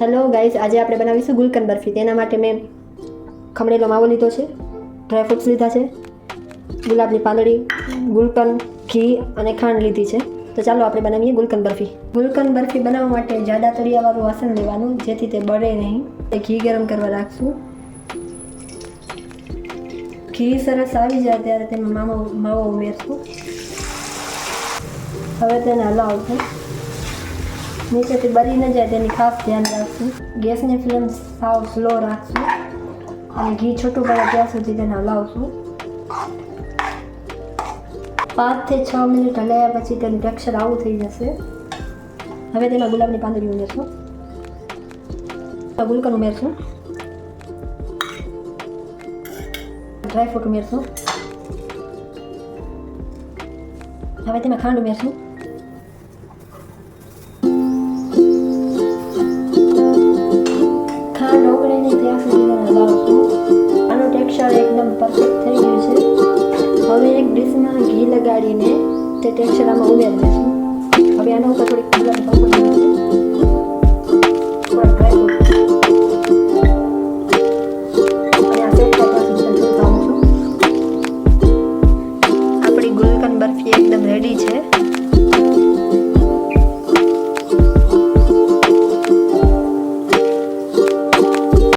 Hello guys આજે આપણે બનાવીશું ગુલકન બરફી. તેના માટે મેં ખમણેલો માવો લીધો છે ડ્રાયફ્રૂટ્સ લીધા છે, ગુલાબની પાંદડી ગુલકન ઘી અને ખાંડ લીધી છે. તો ચાલો આપણે બનાવીએ ગુલકન બરફી. ગુલકન બરફી બનાવવા માટે જાડા તળિયાવાળું વાસણ લેવાનું, જેથી તે બળે નહીં. તે ઘી ગરમ કરવા રાખશું. ઘી સરસ આવી જાય ત્યારે તેમાં માવો માવો ઉમેરશું. હવે તેને હલાવશું. નીચેથી બળી ન જાય તેની ખાસ ધ્યાન રાખશું ગેસની ફ્લેમ સાવ સ્લો રાખશું અને ઘી છૂટું પડે ત્યાં સુધી તેને હલાવશું પાંચથી છ મિનિટ હલાવ્યા પછી તેનું ટેક્સચર આવું થઈ જશે હવે તેમાં ગુલાબની પાંદડી ઉમેરશું ગુલકન ઉમેરશું ડ્રાયફ્રૂટ ઉમેરશું હવે તેમાં ખાંડ ઉમેરશું આનો ટેક્સચર એકદમ પરફેક્ટ થઈ ગયું છે. હવે એક ડીશમાં ઘી લગાડીને તે ટેક્સચર આમાં ઉમેરી દઈશું હવે આના ઉપર થોડીક કલર બરફી એકદમ રેડી છે.